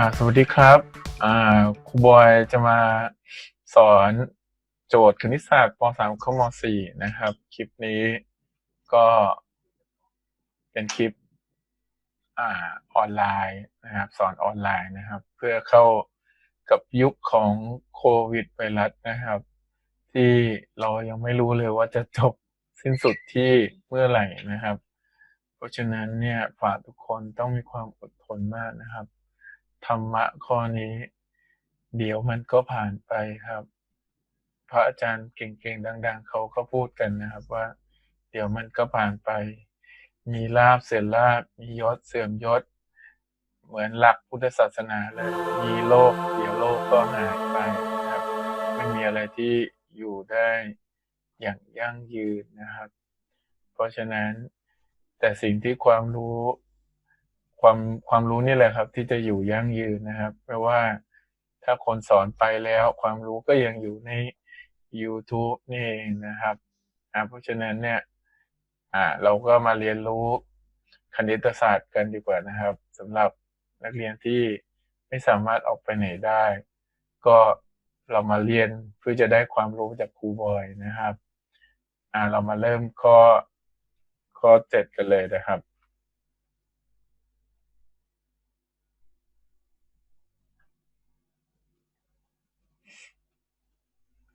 อ่าสวัสดีครับอ่าครูบอยจะมาสอนโจทย์คณิตศาสตร์ป .3 เข้าม .4 นะครับ คลิปนี้ก็เป็นคลิปอ่าออนไลน์นะครับ สอนออนไลน์นะครับ เพื่อเข้ากับยุคของโควิดไวรัสนะครับ ที่เรายังไม่รู้เลยว่าจะจบสิ้นสุดที่เมื่อไหร่นะครับ เพราะฉะนั้นเนี่ยฝากทุกคนต้องมีความอดทนมากนะครับ ธรรมะข้อนี้ เดี๋ยวมันก็ผ่านไปครับ พระอาจารย์เก่งๆดัง ๆเขาก็พูดกันนะครับว่า เดี๋ยวมันก็ผ่านไป มีลาบเสื่อมลาบมียศเสื่อมยศ เหมือนหลักพุทธศาสนาเลย มีโลก เดี๋ยวโลกก็หายไปครับไม่มีอะไรที่อยู่ได้อย่างยั่งยืนนะครับ เพราะฉะนั้นแต่สิ่งที่ความรู้ ความความรู้นี่แหละครับ ที่จะอยู่ยั่งยืนนะครับไม่ว่า ถ้าคนสอนไปแล้ว ความรู้ก็ยังอยู่ใน YouTube นี่เองนะครับอ่าเพราะฉะนั้นเนี่ยอ่าเราก็มาเรียนรู้คณิตศาสตร์กันดีกว่านะครับสำหรับนักเรียนที่ไม่สามารถออกไปไหนได้ ก็เรามาเรียนเพื่อจะได้ความรู้จากครูบอยนะครับ อ่าเรามาเริ่มข้อข้อเจ็ดกันเลยนะครับ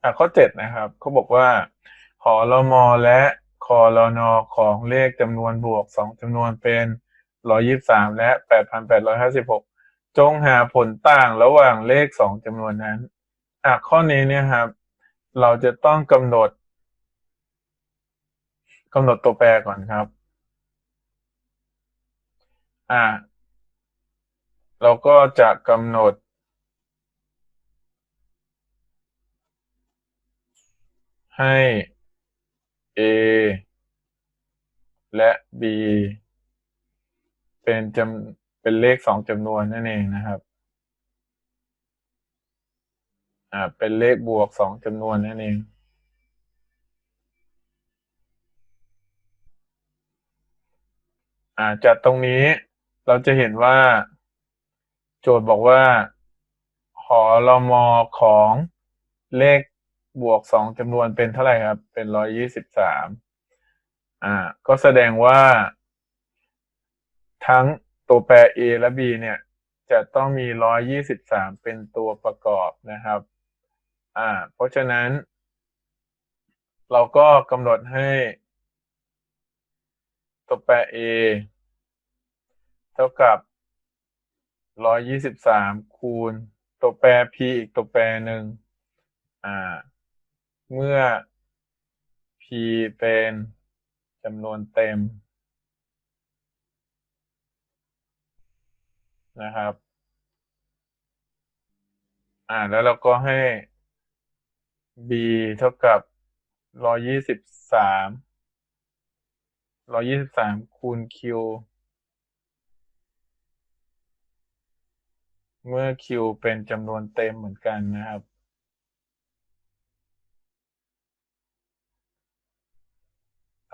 อะข้อเจ็ดนะครับเขาบอกว่าหอรมและคอรนของเลขจำนวนบวกสองจำนวนเป็นร้อยิบสามและแปดพันแปดร้อยห้าสิบหกจงหาผลต่างระหว่างเลขสองจำนวนนั้นอะข้อนี้เนี่ยครับ เราจะต้องกำหนดกำหนดตัวแปรก่อนครับ อะเราก็จะกำหนด ให้ a และ b เป็นจำเป็นเลขสองจำนวนนั่นเองนะครับ อ่า เป็นเลขบวกสองจำนวนนั่นเองอ่าจากตรงนี้เราจะเห็นว่า โจทย์บอกว่า หอรมอของเลข บวกสองจำนวนเป็นเท่าไหร่ครับ เป็นร้อยยี่สิบสามอ่า ก็แสดงว่า ทั้งตัวแปร a และ b เนี่ย จะต้องมีร้อยยี่สิบสามเป็นตัวประกอบนะครับ อ่า เพราะฉะนั้น เราก็กำหนดให้ ตัวแปร a เท่ากับร้อยยี่สิบสามคูณตัวแปร p อีกตัวแปรหนึ่งอ่า เมื่อ p เป็นจำนวนเต็ม นะครับ อ่าแล้วเราก็ให้ b เท่ากับร้อยี่สิบสามร้อยี่สิบสามคูณ q เมื่อ q เป็นจำนวนเต็มเหมือนกันนะครับ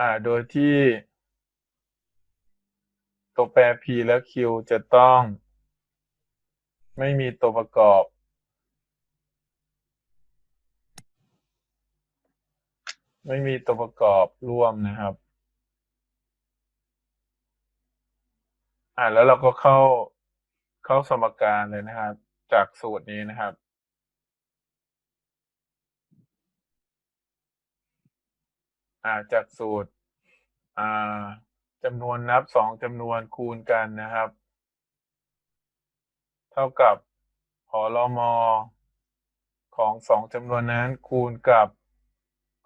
อ่าโดยที่ตัวแปร p และ q จะต้อง ไม่มีตัวประกอบ ไม่มีตัวประกอบร่วมนะครับ อ่าแล้วเราก็เข้าเข้าสมการเลยนะครับ จากสูตรนี้นะครับ อ่าจากสูตรอ่าจำนวนนับสองจำนวนคูณกันนะครับ เท่ากับหอรมของสองจำนวนนั้นคูณกับ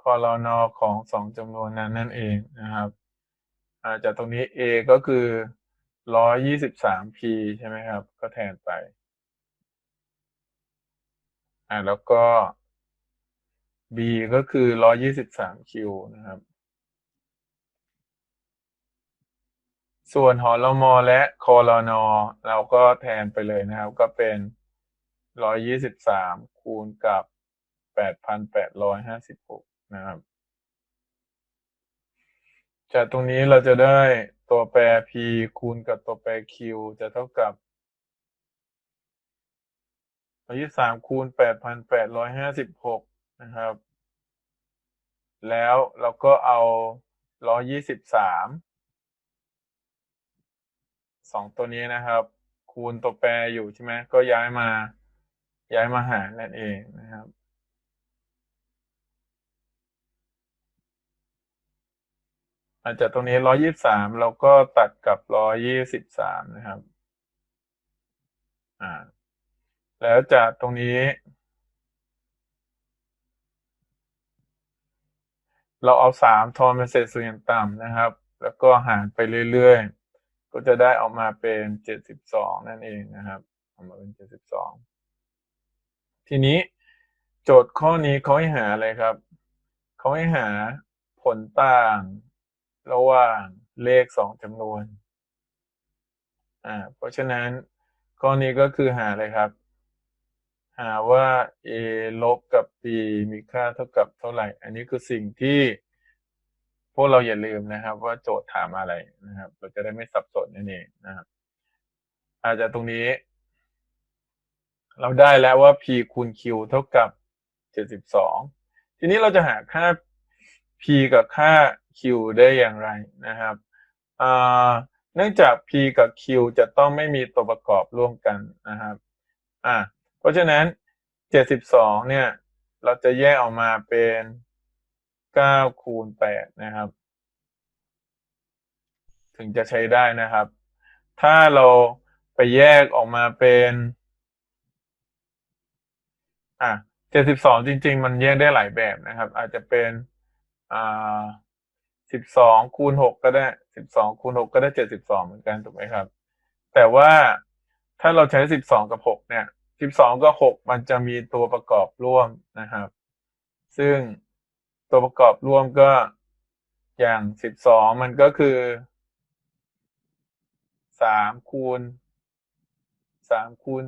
คอรนอของสองจำนวนนั้นนั่นเองนะครับาจากตรงนี้ a ก็คือร้อยยี่สิบสาม p ใช่ไหมครับ ก็แทนไป อ่าแล้วก็ b ก็คือร้อยยี่สิบสาม q นะครับ ส่วนหอรมอและคอรนอเราก็แทนไปเลยนะครับ ก็เป็นร้อยยี่สิบสามคูณกับแปดพันแปดร้อยห้าสิบหกนะครับ จากตรงนี้เราจะได้ตัวแปร p คูณกับตัวแปร q จะเท่ากับร้อยยี่สามคูณแปดพันแปดร้อยห้าสิบหก นะครับ แล้วเราก็เอาร้อยยี่สิบสามสองตัวนี้นะครับ คูณตัวแปรอยู่ใช่ไหมก็ย้ายมาย้ายมาหารนั่นเองนะครับอาจจะตรงนี้ร้อยยี่สามเราก็ตัดกับร้อยยี่สิบสามนะครับ อ่า แล้วจากตรงนี้ เราเอาสามทอนเป็นเศษส่วนอย่างต่ำนะครับ แล้วก็หารไปเรื่อยๆ ก็จะได้ออกมาเป็นเจ็ดสิบสองนั่นเองนะครับออกมาเป็นเจ็ดสิบสองทีนี้โจทย์ข้อนี้เขาให้หาอะไรครับ เขาให้หาผลต่าง ระหว่างเลขสองจำนวน อ่า เพราะฉะนั้นข้อนี้ก็คือหาอะไรครับ หาว่า a ลบกับ b มีค่าเท่ากับเท่าไหร่ อันนี้คือสิ่งที่ พวกเราอย่าลืมนะครับ ว่าโจทย์ถามอะไรนะครับ เราจะได้ไม่สับสนนั่นเองนะครับ อาจจะตรงนี้ เราได้แล้วว่า p คูณ q เท่ากับ 72 ทีนี้เราจะหาค่า p กับค่า q ได้อย่างไรนะครับเนื่องจาก p กับ q จะต้องไม่มีตัวประกอบร่วมกันนะครับ อ่า ราะฉะนั้น 72 เนี่ย เราจะแยกออกมาเป็น 9 คูณ 8 นะครับ ถึงจะใช้ได้นะครับ ถ้าเราไปแยกออกมาเป็น อะ 72 จริง ๆ มันแยกได้หลายแบบนะครับ อาจจะเป็น อ่า 12 คูณ 6 ก็ได้ 12 คูณ 6 ก็ได้ 72 เหมือนกัน ถูกไหมครับ แต่ว่าถ้าเราใช้ 12 กับ 6 เนี่ย 12กับ6มันจะมีตัวประกอบร่วมนะครับ ซึ่งตัวประกอบร่วมก็อย่าง12มันก็คือ3คูณ3คูณ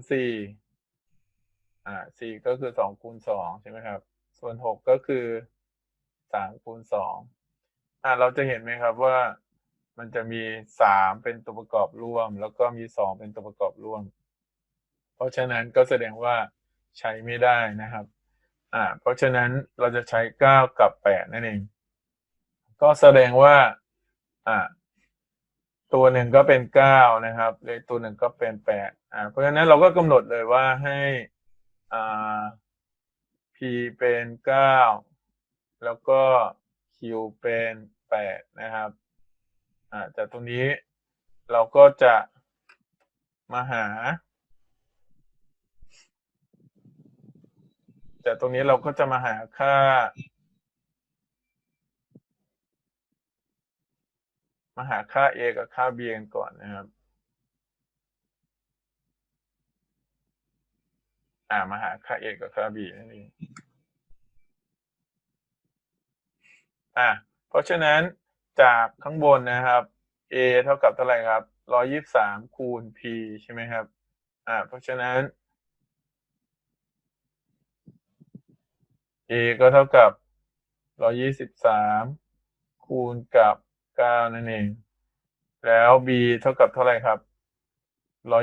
4อ่า4ก็คือ2คูณ2ใช่ไหมครับ ส่วน6ก็คือ3คูณ2อ่าเราจะเห็นไหมครับว่ามันจะมี3เป็นตัวประกอบร่วม แล้วก็มี2เป็นตัวประกอบร่วม เพราะฉะนั้นก็แสดงว่าใช้ไม่ได้นะครับอ่าเพราะฉะนั้นเราจะใช้ 9 กับ 8 นั่นเอง ก็แสดงว่าอ่าตัวหนึ่งก็เป็น 9 นะครับเลขตัวหนึ่งก็เป็น 8 อ่าเพราะฉะนั้นเราก็กำหนดเลยว่าให้อ่า p เป็น 9 แล้วก็ q เป็น 8 นะครับอ่าจากตรงนี้เราก็จะมาหา จากตรงนี้เราก็จะมาหาค่า มาหาค่า a กับค่า b กันก่อนนะครับ อ่ามาหาค่า a กับค่า b นั่นเองอ่าเพราะฉะนั้นจากข้างบนนะครับ a เท่ากับเท่าไหร่ครับ123คูณ p ใช่ไหมครับ อ่า เพราะฉะนั้น a ก็เท่ากับ123คูณกับ9นั่นเอง แล้ว b เท่ากับเท่าไหร่ครับ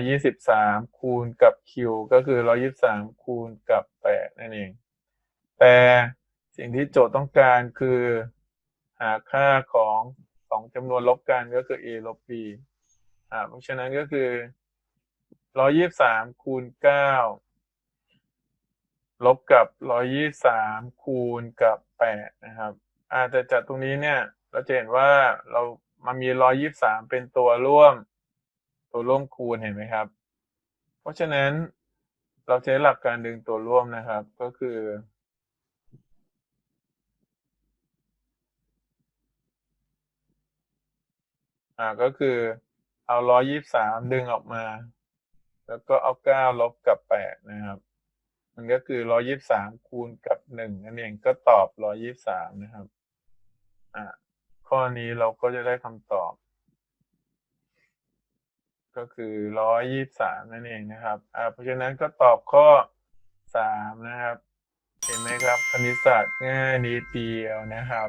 123คูณกับ q ก็คือ123คูณกับ8นั่นเอง แต่สิ่งที่โจทย์ต้องการคือหาค่าของสองจำนวนลบกันก็คือ a ลบ b อ่าเพราะฉะนั้นก็คือ123คูณ9 ลบกับ123คูณกับ8นะครับอาแต่จากตรงนี้เนี่ย เราจะเห็นว่าเรามามี123เป็นตัวร่วม ตัวร่วมคูณเห็นไหมครับ เพราะฉะนั้นเราใช้หลักการดึงตัวร่วมนะครับ ก็คืออ่าก็คือเอา123ดึงออกมา แล้วก็เอา9ลบกับ8นะครับ มันก็คือ123คูณกับ1นั่นเองก็ตอบ123นะครับ อ่าข้อนี้เราก็จะได้คำตอบ ก็คือ123นั่นเองนะครับ อ่า เพราะฉะนั้นก็ตอบข้อ3นะครับเห็นไหมครับคณิตศาสตร์ง่ายนิดเดียวนะครับ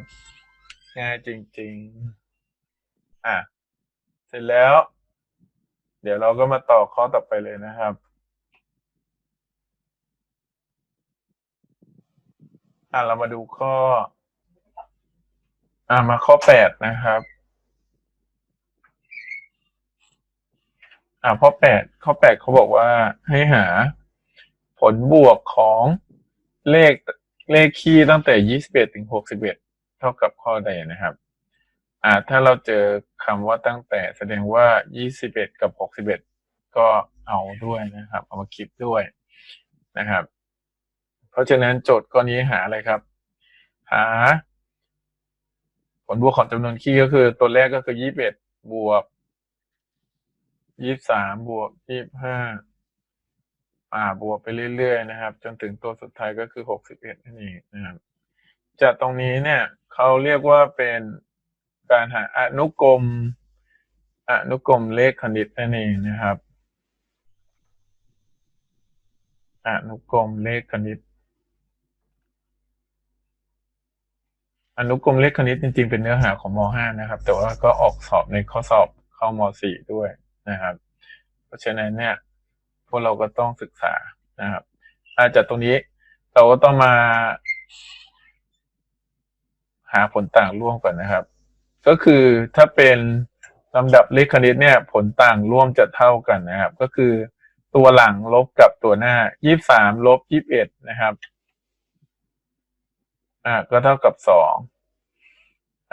ง่ายจริง ๆ อะ เสร็จแล้ว เดี๋ยวเราก็มาต่อข้อต่อไปเลยนะครับ อ่าเรามาดูข้อ อ่ามาข้อแปดนะครับ อ่าข้อแปดข้อแปดเขาบอกว่าให้หา ผลบวกของเลขเลขคี่ตั้งแต่ยี่สิบเอ็ดถึงหกสิบเอ็ดเท่ากับข้อใดนะครับ อ่าถ้าเราเจอคำว่าตั้งแต่แสดงว่ายี่สิบเอ็ดกับหกสิบเอ็ดก็เอาด้วยนะครับ เอามาคิดด้วยนะครับ เพราะฉะนั้นโจทย์ข้อนี้หาอะไรครับ หา ผลบวกของจำนวนคี่ก็คือตัวแรกก็คือยี่สิบเอ็ดบวกยี่สิบสามบวกยี่สิบห้าอ่าบวกไปเรื่อยๆนะครับ จนถึงตัวสุดท้ายก็คือหกสิบเอ็ดนั่นเองนะครับจากตรงนี้เนี่ยเขาเรียกว่าเป็นการหาอนุกรมอนุกรมเลขคณิตนั่นเองนะครับอนุกรมเลขคณิต อนุกรมเลขคณิตจริงๆ เป็นเนื้อหาของม .5 นะครับ แต่ว่าก็ออกสอบในข้อสอบเข้าม .4 ด้วยนะครับ เพราะฉะนั้นเนี่ยพวกเราก็ต้องศึกษานะครับอาจากตรงนี้เราก็ต้องมา หาผลต่างร่วมก่อนนะครับ ก็คือถ้าเป็นลำดับเลขคณิตเนี่ย ผลต่างร่วมจะเท่ากันนะครับ ก็คือตัวหลังลบกับตัวหน้ายี่สามลบยี่สิบเอ็ดนะครับ อ่า ก็เท่ากับสอง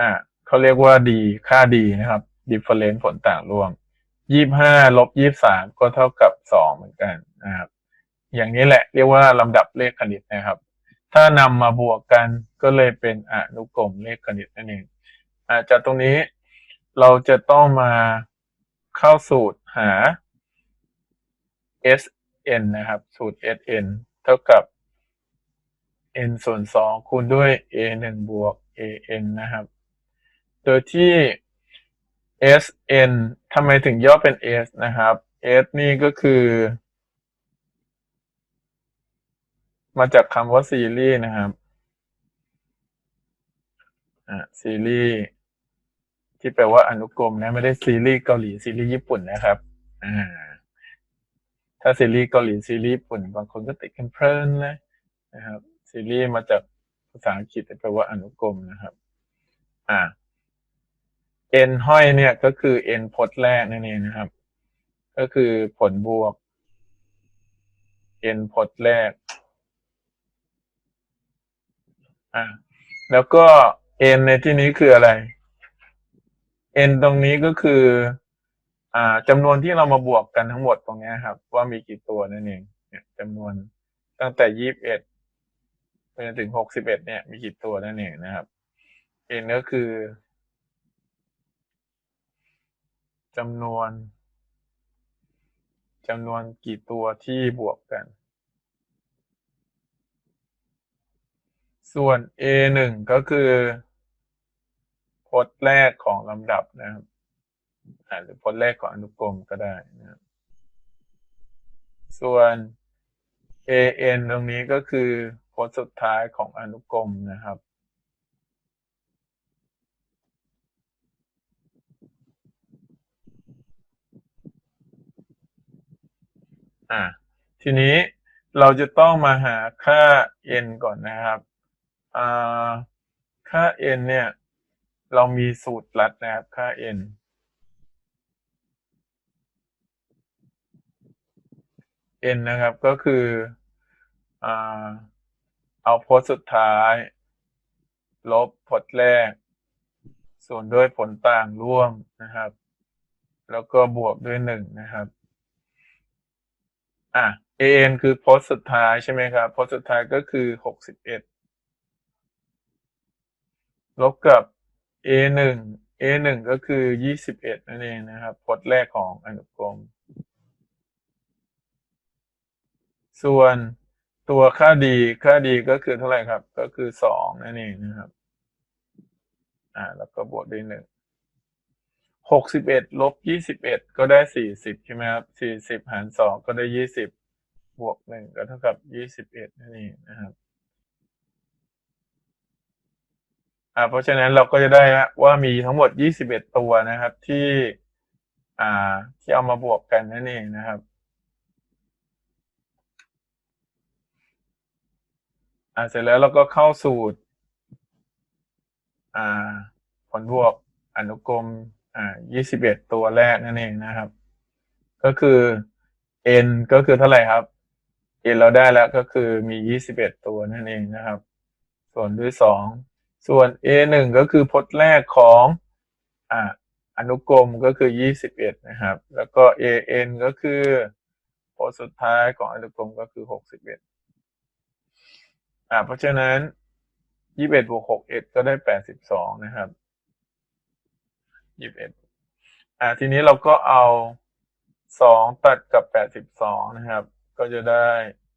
อ่าเขาเรียกว่าดีค่าดีนะครับ difference ผลต่างร่วมยี่ห้าลบยี่สามก็เท่ากับสองเหมือนกันนะครับ อย่างนี้แหละเรียกว่าลำดับเลขคณิตนะครับ ถ้านำมาบวกกันก็เลยเป็นอนุกรมเลขคณิตนั่นเองอาจากตรงนี้เราจะต้องมาเข้าสูตรหา Sn นะครับ สูตร Sn เท่ากับ n ส่วนสองคูณด้วย a หนึ่งบวก an นะครับ โดยที่ sn ทำไมถึงย่อเป็น s นะครับ s นี่ก็คือ มาจากคำว่าซีรีส์นะครับอ่าซีรีส์ที่แปลว่าอนุกรมนะ ไม่ได้ซีรีส์เกาหลีซีรีส์ญี่ปุ่นนะครับถ้าซีรีส์เกาหลีซีรีส์ญี่ปุ่น บางคนก็ติดกันเพลินเลยนะครับ ซีรีส์มาจากภาษาอังกฤษแปลว่าอนุกรมนะครับ อ่า n ห้อยเนี่ยก็คือ n พจน์แรกนั่นเองนะครับ ก็คือผลบวก n พจน์แรก อ่า แล้วก็ n ในที่นี้คืออะไร n ตรงนี้ก็คือ อ่าจำนวนที่เรามาบวกกันทั้งหมดตรงนี้ครับ ว่ามีกี่ตัวนั่นเองเนี่ยจำนวนตั้งแต่ยี่สิบเอ็ด จนถึงหกสิบเอ็ดเนี่ยมีกี่ตัวนั่นเองนะครับ n ก็คือจำนวนจำนวนกี่ตัวที่บวกกัน ส่วน a หนึ่งก็คือพจน์แรกของลำดับนะครับหรือพจน์แรกของอนุกรมก็ได้นะครับส่วน an ตรงนี้ก็คือ พจน์สุดท้ายของอนุกรมนะครับอ่าทีนี้เราจะต้องมาหาค่า n ก่อนนะครับอ่าค่า n เนี่ย เรามีสูตรลัดนะครับ ค่า n n นะครับก็คืออ่า เอาโพจน์สุดท้าย ลบโพจน์แรก ส่วนด้วยผลต่างร่วมนะครับ แล้วก็บวกด้วยหนึ่งนะครับ อะ an คือโพจน์สุดท้ายใช่ไหมครับ โพจน์สุดท้ายก็คือหกสิบเอ็ดลบกับ a หนึ่ง a หนึ่งก็คือยี่สิบเอ็ดนั่นเองนะครับโพจน์แรกของอนุกรม ส่วน ตัวค่าดีค่าดีก็คือเท่าไหร่ครับ ก็คือสองนั่นเองนะครับ อ่า แล้วก็บวกด้วยหนึ่งหกสิบเอ็ดลบยี่สิบเอ็ดก็ได้สี่สิบใช่ไหมครับสี่สิบหารสองก็ได้ยี่สิบบวกหนึ่งก็เท่ากับยี่สิบเอ็ดนั่นเองนะครับอ่าเพราะฉะนั้นเราก็จะได้ว่ามีทั้งหมดยี่สิบเอ็ดตัวนะครับ ที่อ่าที่เอามาบวกกันนั่นเองนะครับ อ่าเสร็จแล้วเราก็เข้าสูตร อ่า ผลบวกอนุกรม อ่ายี่สิบเอ็ดตัวแรกนั่นเองนะครับ ก็คือ n ก็คือเท่าไหร่ครับ n เราได้แล้วก็คือมียี่สิบเอ็ดตัวนั่นเองนะครับ ส่วนด้วยสองส่วน a หนึ่งก็คือพจน์แรกของ อ่า อนุกรมก็คือยี่สิบเอ็ดนะครับ แล้วก็ a n ก็คือพจน์สุดท้ายของอนุกรมก็คือหกสิบเอ็ด อ่า เพราะฉะนั้นยี่สิบเอ็ดบวกหกเอ็ดก็ได้แปดสิบสองนะครับยี่สิบเอ็ดอ่า ทีนี้เราก็เอาสองตัดกับแปดสิบสองนะครับ ก็จะได้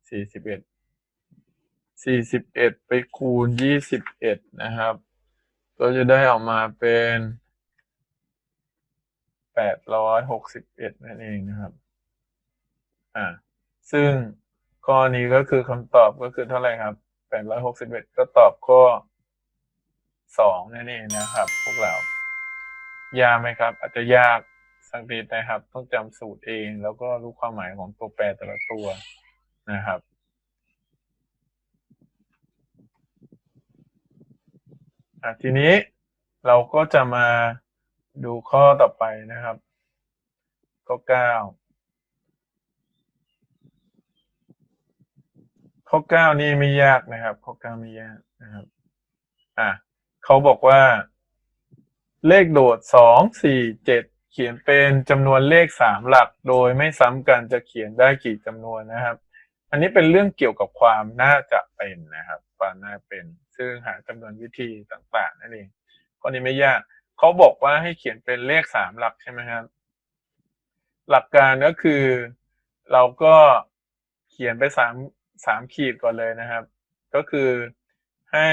สี่สิบเอ็ดสี่สิบเอ็ดไปคูณยี่สิบเอ็ดนะครับ ก็จะได้ออกมาเป็นแปดร้อยหกสิบเอ็ดนั่นเองนะครับ อ่า ซึ่งข้อนี้ก็คือคำตอบก็คือเท่าไหร่ครับ แปดร้อยหกสิบเอ็ดก็ตอบข้อสองนั่นเองนะครับ พวกเรา ยากไหมครับ อาจจะยากสังเกตนะครับ ต้องจำสูตรเอง แล้วก็รู้ความหมายของตัวแปรแต่ละตัวนะครับทีนี้เราก็จะมาดูข้อต่อไปนะครับข้อ9 ข้อเก้านี่ไม่ยากนะครับ ข้อเก้าไม่ยากนะครับ อะเขาบอกว่า เลขโดดสองสี่เจ็ดเขียนเป็นจำนวนเลขสามหลัก โดยไม่ซ้ำกันจะเขียนได้กี่จำนวนนะครับ อันนี้เป็นเรื่องเกี่ยวกับความน่าจะเป็นนะครับ ความน่าเป็น ซึ่งหาจำนวนวิธีต่างๆนั่นเองข้อนี้ไม่ยากเขาบอกว่าให้เขียนเป็นเลขสามหลักใช่ไหมครับ หลักการก็คือเราก็เขียนไปสาม สามขีดก่อนเลยนะครับ ก็คือให้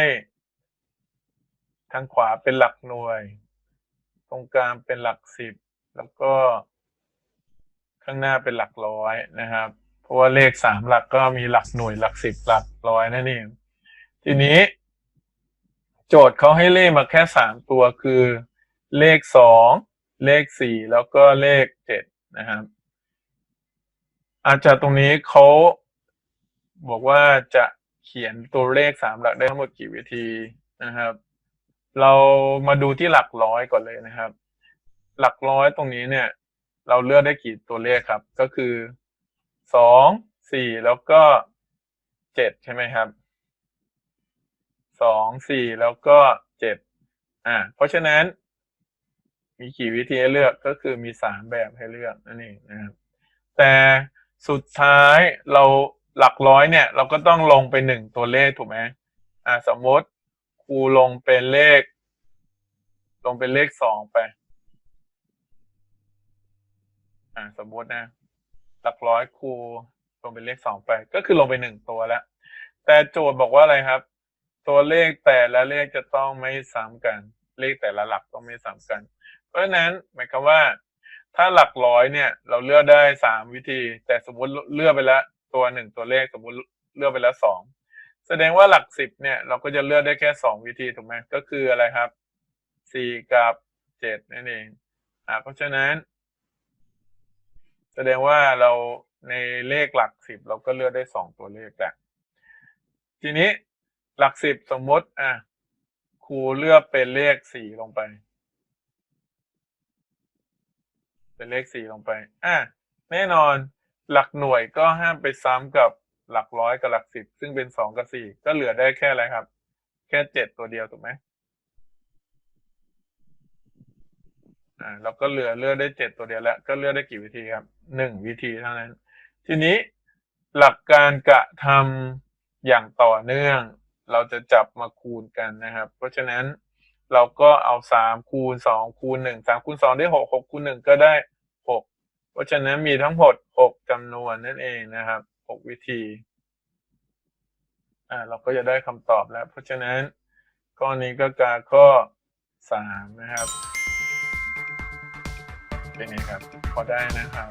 ทางขวาเป็นหลักหน่วย ตรงกลางเป็นหลักสิบ แล้วก็ข้างหน้าเป็นหลักร้อยนะครับ เพราะว่าเลขสามหลักก็มีหลักหน่วยหลักสิบหลักร้อยนั่นเอง ทีนี้ โจทย์เขาให้เลขมาแค่สามตัวคือ เลขสองเลขสี่แล้วก็เลขเจ็ดนะครับ อาจจะตรงนี้เขา บอกว่าจะเขียนตัวเลขสามหลักได้ทั้งหมดกี่วิธีนะครับ เรามาดูที่หลักร้อยก่อนเลยนะครับ หลักร้อยตรงนี้เนี่ย เราเลือกได้กี่ตัวเลขครับ ก็คือสองสี่แล้วก็เจ็ดใช่ไหมครับสองสี่แล้วก็เจ็ดอ่า เพราะฉะนั้น มีกี่วิธีให้เลือกก็คือมีสามแบบให้เลือกนั่นเองนะครับแต่สุดท้ายเรา หลักร้อยเนี่ย เราก็ต้องลงไปหนึ่งตัวเลขถูกไหมอ่าสมมติครูลงเป็นเลข ลงเป็นเลขสองไป อ่า สมมตินะ หลักร้อยครูลงเป็นเลขสองไป ก็คือลงไปหนึ่งตัวแล้ว แต่โจทย์บอกว่าอะไรครับ ตัวเลขแต่ละเลขจะต้องไม่ซ้ำกัน เลขแต่ละหลักต้องไม่ซ้ำกัน เพราะฉะนั้นหมายความว่า ถ้าหลักร้อยเนี่ย เราเลือกได้สามวิธี แต่สมมติเลือกไปแล้ว ตัวหนึ่งตัวเลขสมมติเลือกไปแล้วสองแสดงว่าหลักสิบเนี่ยเราก็จะเลือกได้แค่สองวิธีถูกไหมก็คืออะไรครับสี่กับเจ็ดนั่นเองอ่าเพราะฉะนั้น แสดงว่าเราในเลขหลักสิบเราก็เลือกได้สองตัวเลขแหละทีนี้หลักสิบสมมติอะครูเลือกเป็นเลขสี่ลงไป เป็นเลขสี่ลงไปอะแน่นอน หลักหน่วยก็ห้ามไปซ้ำกับหลักร้อยกับหลักสิบ ซึ่งเป็นสองกับสี่ก็เหลือได้แค่อะไรครับ แค่เจ็ดตัวเดียวถูกไหมอ่าเราก็เหลือเลือกได้เจ็ดตัวเดียวแล้ว ก็เลือกได้กี่วิธีครับหนึ่งวิธีเท่านั้น ทีนี้หลักการกระทำอย่างต่อเนื่อง เราจะจับมาคูณกันนะครับ เพราะฉะนั้นเราก็เอาสามคูณสองคูณหนึ่งสามคูณสองได้หกหกคูณหนึ่งก็ได้หก เพราะฉะนั้นมีทั้งหมดหกจำนวนนั่นเองนะครับหกวิธีอ่าเราก็จะได้คำตอบแล้ว เพราะฉะนั้นข้อนี้ก็การข้อสามนะครับ เป็นไงครับ พอได้นะครับ